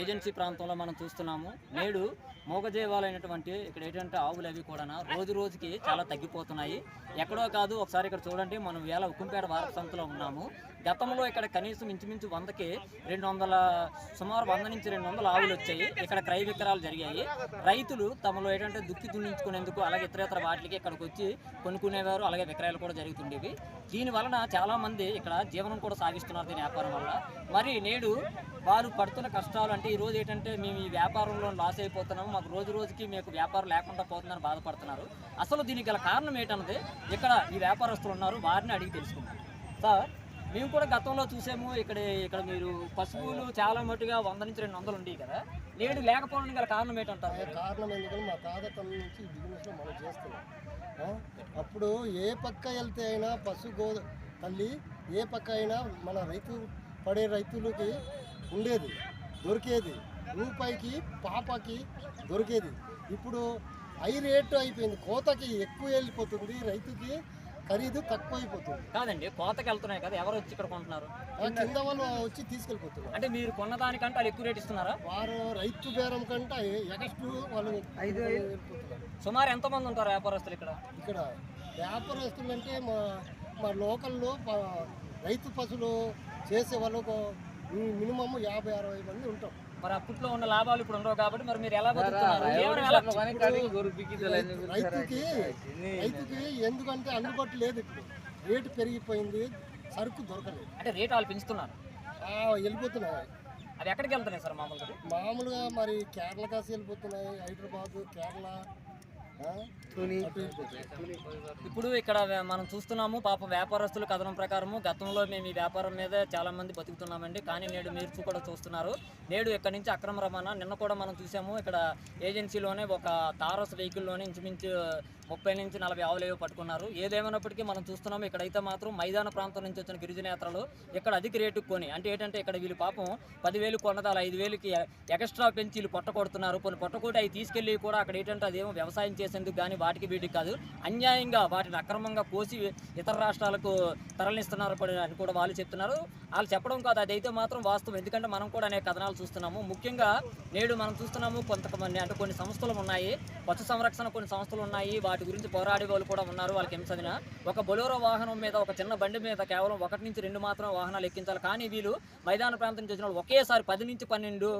Agency ప్రాంతంలో మనం చూస్తున్నాము. నేడు మూగజీవాలైనటువంటి ఇక్కడ ఏంటంటే ఆవులు అవి కూడా రోజు రోజుకి చాలా తగ్గిపోతున్నాయి. ఎక్కడో కాదు ఒకసారి ఇక్కడ చూడండి మనం వేల ఉక్కుంపేట వారపు సంతలో ఉన్నాము. గతంలో ఇక్కడ కనీసం ఇంచుమించు వందకి రెండు వందల సుమారు వంద నుంచి రెండు వందల ఆవులు వచ్చాయి. ఇక్కడ క్రయ విక్రయాలు జరిగాయి. రైతులు తమలో ఏంటంటే దుక్కి దున్నించుకునేందుకు అలాగే ఇతరేతర వాటికి ఇక్కడికి వచ్చి కొనుక్కునేవారు అలాగే విక్రయాలు కూడా జరుగుతుండేవి. దీని వలన చాలామంది ఇక్కడ జీవనం కూడా సాగిస్తున్నారు దీని వ్యాపారం వల్ల. మరి నేడు వారు పడుతున్న కష్టాలు అంటే ఈ రోజు ఏంటంటే మేము ఈ వ్యాపారంలో లాస్ అయిపోతున్నాము. మాకు రోజు రోజుకి మీకు వ్యాపారం లేకుండా పోతుందని బాధపడుతున్నారు. అసలు దీనికి గల కారణం ఏంటన్నది ఇక్కడ ఈ వ్యాపారస్తులు ఉన్నారు. వారిని అడిగి తెలుసుకుంటాం సార్ మేము కూడా గతంలో చూసాము. ఇక్కడ ఇక్కడ మీరు పశువులు చాలా మటుగా వంద నుంచి రెండు వందలు ఉండేవి కదా. నేడు లేకపోవడానికి గల కారణం ఏంటంటారు కారణం ఎందుకంటే మా తాతతనం నుంచి ఈ బిజినెస్లో మనం చేస్తున్నాం? అప్పుడు ఏ పక్క వెళ్తే అయినా పశు గో తల్లి ఏ పక్క అయినా మన రైతు పడే రైతులకి ఉండేది దొరికేది. రూపాయికి పాపకి దొరికేది. ఇప్పుడు హై రేటు అయిపోయింది. కోతకి ఎక్కువ వెళ్ళిపోతుంది రైతుకి ఖరీదు తక్కువ అయిపోతుంది కాదండి కోతకి వెళ్తున్నాయి కదా ఎవరు వచ్చి ఇక్కడ కొంటున్నారు? కింద వాళ్ళు వచ్చి తీసుకెళ్ళిపోతున్నారు. అంటే మీరు కొన్న దానికంటే వాళ్ళు ఎక్కువ రేట్ ఇస్తున్నారా? వారు రైతు బేరం కంటే ఎగస్టు వాళ్ళు ఐదు వెళ్ళిపోతున్నారు. సుమారు ఎంతమంది ఉంటారు వ్యాపారస్తులు ఇక్కడ? ఇక్కడ వ్యాపారస్తులు అంటే మా మా లోకల్లో రైతు పశువులు చేసే వాళ్ళు మినిమం యాభై అరవై మంది ఉంటాం. మరి అప్పట్లో ఉన్న లాభాలు ఇప్పుడు ఉండవు కాబట్టి మరి మీరు ఎలా రైతుకి రైతుకి ఎందుకంటే అందుబాటు లేదు ఇప్పుడు. రేటు పెరిగిపోయింది సరుకు దొరకలేదు. అంటే రేట్ వాళ్ళు పెంచుతున్నారు. ఆ, వెళ్ళిపోతున్నాయి. అవి ఎక్కడికి వెళ్తున్నాయి సార్ మామూలుగా? మామూలుగా మరి కేరళ కాసి వెళ్ళిపోతున్నాయి హైదరాబాద్ కేరళ ఇప్పుడు ఇక్కడ మనం చూస్తున్నాము పాప వ్యాపారస్తుల కథనం ప్రకారము గతంలో మేము ఈ వ్యాపారం మీద చాలా మంది బతుకుతున్నామండి. కానీ నేడు మీరు కూడా చూస్తున్నారు. నేడు ఇక్కడ నుంచి అక్రమ రవాణా. నిన్న కూడా మనం చూసాము ఇక్కడ ఏజెన్సీలోనే ఒక తారస్ వెహికల్లోనే ఇంచుమించు ముప్పై నుంచి నలభై ఆవులు పట్టుకున్నారు. ఏదేమైనప్పటికీ మనం చూస్తున్నాము ఇక్కడైతే మాత్రం మైదాన ప్రాంతం నుంచి వచ్చిన గిరిజనేతలు ఇక్కడ అధిక రేటు కొని అంటే ఏంటంటే ఇక్కడ వీళ్ళు పాపం పదివేలు కొన్నదాలు ఐదు వేలుకి ఎక్స్ట్రా పెంచి వీళ్ళు పొట్టకొడుతున్నారు కొన్ని పొట్టకోటి అవి తీసుకెళ్ళి కూడా అక్కడ ఏంటంటే అదేమో వ్యవసాయం చేసేందుకు కానీ వాటికి వీటికి కాదు అన్యాయంగా వాటిని అక్రమంగా కోసి ఇతర రాష్ట్రాలకు తరలిస్తున్నారు అని కూడా వాళ్ళు చెప్తున్నారు. వాళ్ళు చెప్పడం కాదు అదైతే మాత్రం వాస్తవం. ఎందుకంటే మనం కూడా అనేక కథనాలు చూస్తున్నాము. ముఖ్యంగా నేడు మనం చూస్తున్నాము కొంతమంది అంటే కొన్ని సంస్థలు ఉన్నాయి పశు సంరక్షణ కొన్ని సంస్థలు ఉన్నాయి వాటి గురించి పోరాడే వాళ్ళు కూడా ఉన్నారు వాళ్ళకి ఏం చదివిన. ఒక బొలోరో వాహనం మీద ఒక చిన్న బండి మీద కేవలం ఒకటి నుంచి రెండు మాత్రం వాహనాలు ఎక్కించాలి. కానీ వీళ్ళు మైదాన ప్రాంతం నుంచి వచ్చిన వాళ్ళు ఒకేసారి పది నుంచి పన్నెండు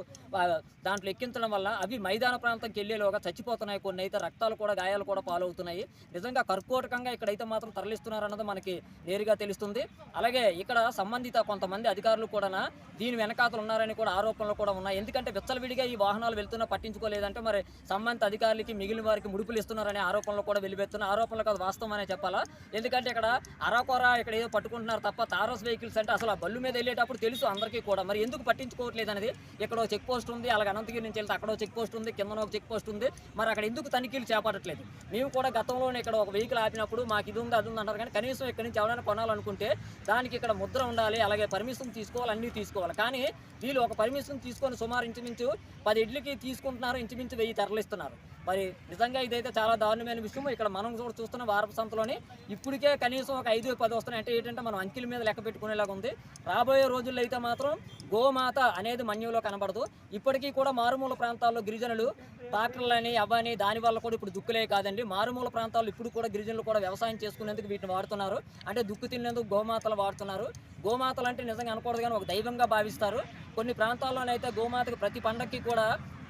దాంట్లో ఎక్కించడం వల్ల అవి మైదాన ప్రాంతంకి వెళ్ళేలోగా చచ్చిపోతున్నాయి. కొన్ని అయితే రక్తాలు కూడా గాయాలు కూడా పాలవుతున్నాయి. నిజంగా కర్కోటకంగా ఇక్కడైతే మాత్రం తరలిస్తున్నారన్నది మనకి నేరుగా తెలుస్తుంది. అలాగే ఇక్కడ సంబంధిత కొంతమంది అధికారులు కూడా దీని వెనకాతలు ఉన్నారని కూడా ఆరోపణలు కూడా ఉన్నాయి. ఎందుకంటే విచ్చలవిడిగా ఈ వాహనాలు వెళ్తున్నా పట్టించుకోలేదంటే మరి సంబంధిత అధికారులకి మిగిలిన వారికి ముడుపులు ఇస్తున్నారనే ఆరోపణలు కూడా వెలిపెత్తున్న ఆరోపణలు కాదు వాస్తవం అనే చెప్పాలా? ఎందుకంటే ఇక్కడ అరాకొర ఇక్కడ ఏదో పట్టుకుంటున్నారు తప్ప తారస్ వెహికల్స్ అంటే అసలు ఆ బళ్ళు మీద వెళ్ళేటప్పుడు తెలుసు అందరికీ కూడా. మరి ఎందుకు పట్టించుకోవట్లేదు అనేది? ఇక్కడ చెక్ పోస్ట్ ఉంది అలాగే అనంతగిరి నుంచి వెళ్తే అక్కడ చెక్ పోస్ట్ ఉంది కింద ఒక చెక్ పోస్ట్ ఉంది. మరి అక్కడ ఎందుకు తనిఖీలు చేపట్టట్లేదు? మేము కూడా గతంలోనే ఇక్కడ ఒక వెహికల్ ఆపినప్పుడు మాకు ఇది ఉంది అది ఉంది అంటారు. కానీ కనీసం ఇక్కడ నుంచి ఎవరైనా కొనాలనుకుంటే దానికి ఇక్కడ ముద్ర ఉండాలి అలాగే పర్మిషన్ తీసుకోవాలి అన్నీ తీసుకోవాలి. కానీ వీళ్ళు ఒక పర్మిషన్ తీసుకొని సుమారు ఇంచుమించు పది ఇడ్లకి తీసుకుంటున్నారు ఇంచుమించు వెయ్యి తరలిస్తున్నారు. మరి నిజంగా ఇదైతే చాలా దారుణమైన విషయం. ఇక్కడ మనం కూడా చూస్తున్న వారపు సంతలోని ఇప్పటికే కనీసం ఒక ఐదు పది వస్తున్నాయి. అంటే ఏంటంటే మనం అంకిల మీద లెక్క పెట్టుకునేలాగా ఉంది. రాబోయే రోజుల్లో అయితే మాత్రం గోమాత అనేది మన్యంలో కనబడదు. ఇప్పటికీ కూడా మారుమూల ప్రాంతాల్లో గిరిజనులు ట్రాక్టర్లని అవని దాని వల్ల కూడా ఇప్పుడు దుక్కులే కాదండి. మారుమూల ప్రాంతాల్లో ఇప్పుడు కూడా గిరిజనులు కూడా వ్యవసాయం చేసుకునేందుకు వీటిని వాడుతున్నారు. అంటే దుక్కు తినేందుకు గోమాతలు వాడుతున్నారు. గోమాతలు అంటే నిజంగా అనకూడదు కానీ ఒక దైవంగా భావిస్తారు. కొన్ని ప్రాంతాల్లోనైతే గోమాతకు ప్రతి పండక్కి కూడా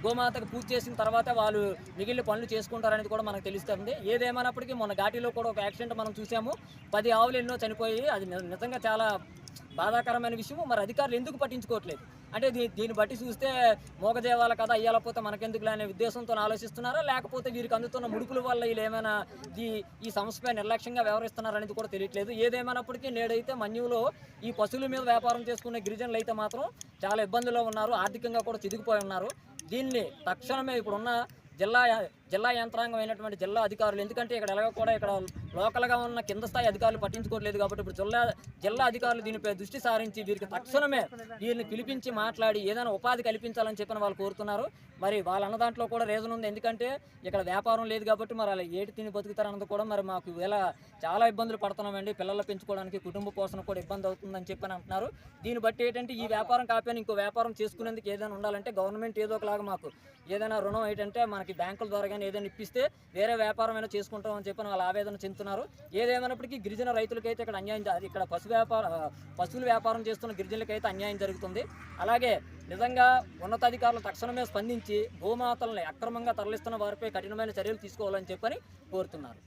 గోమాతకు పూజ చేసిన తర్వాత వాళ్ళు మిగిలిన పనులు చేసుకుంటారనేది కూడా మనకు తెలుస్తుంది. ఏదేమైనప్పటికీ మొన్న ఘాటీలో కూడా ఒక యాక్సిడెంట్ మనం చూసాము. పది ఆవులు ఎన్నో చనిపోయి అది నిజంగా చాలా బాధాకరమైన విషయం మరి అధికారులు ఎందుకు పట్టించుకోవట్లేదు? అంటే దీ- దీన్ని బట్టి చూస్తే మోగజేవాల కథ అయ్యాలపోతే మనకెందుకు అనే ఉద్దేశంతో ఆలోచిస్తున్నారా? లేకపోతే వీరికి అందుతున్న ముడుపుల వల్ల వీళ్ళు ఏమైనా ఈ ఈ సమస్యపై నిర్లక్ష్యంగా వ్యవహరిస్తున్నారనేది కూడా తెలియట్లేదు. ఏదేమైనప్పటికీ నేడైతే మన్యులో ఈ పశువుల మీద వ్యాపారం చేసుకునే గిరిజనులు అయితే మాత్రం చాలా ఇబ్బందుల్లో ఉన్నారు. ఆర్థికంగా కూడా చిదిగిపోయి ఉన్నారు. దీన్ని తక్షణమే ఇప్పుడున్న జిల్లా జిల్లా యంత్రాంగం అయినటువంటి జిల్లా అధికారులు. ఎందుకంటే ఇక్కడ ఎలాగో కూడా ఇక్కడ లోకల్గా ఉన్న కింద స్థాయి అధికారులు పట్టించుకోవట్లేదు కాబట్టి ఇప్పుడు జిల్లా జిల్లా అధికారులు దీనిపై దృష్టి సారించి వీరికి తక్షణమే వీరిని పిలిపించి మాట్లాడి ఏదైనా ఉపాధి కల్పించాలని చెప్పిన వాళ్ళు కోరుతున్నారు. మరి వాళ్ళ అన్న దాంట్లో కూడా రీజన్ ఉంది. ఎందుకంటే ఇక్కడ వ్యాపారం లేదు కాబట్టి మరి అలా ఏటి తిని బతుకుతారన్నది కూడా మరి మాకు ఇలా చాలా ఇబ్బందులు పడుతున్నామండి. పిల్లలు పెంచుకోవడానికి కుటుంబ పోషణ కూడా ఇబ్బంది అవుతుందని చెప్పని అంటున్నారు. దీన్ని బట్టి ఏంటంటే ఈ వ్యాపారం కాకపోయినా ఇంకో వ్యాపారం చేసుకునేందుకు ఏదైనా ఉండాలంటే గవర్నమెంట్ ఏదో ఒకలాగా మాకు ఏదైనా రుణం ఏంటంటే మనకి బ్యాంకుల ద్వారా కానీ ఏదైనా ఇప్పిస్తే వేరే వ్యాపారం అయినా చేసుకుంటామని చెప్పి వాళ్ళు ఆవేదన చెందుతున్నారు. ఏదేమైనప్పటికీ గిరిజన రైతులకైతే ఇక్కడ అన్యాయం ఇక్కడ పశు వ్యాపార పశువుల వ్యాపారం చేస్తున్న గిరిజనులకైతే అన్యాయం జరుగుతుంది. అలాగే నిజంగా ఉన్నతాధికారులు తక్షణమే స్పందించి భూమాతలను అక్రమంగా తరలిస్తున్న వారిపై కఠినమైన చర్యలు తీసుకోవాలని చెప్పని కోరుతున్నారు.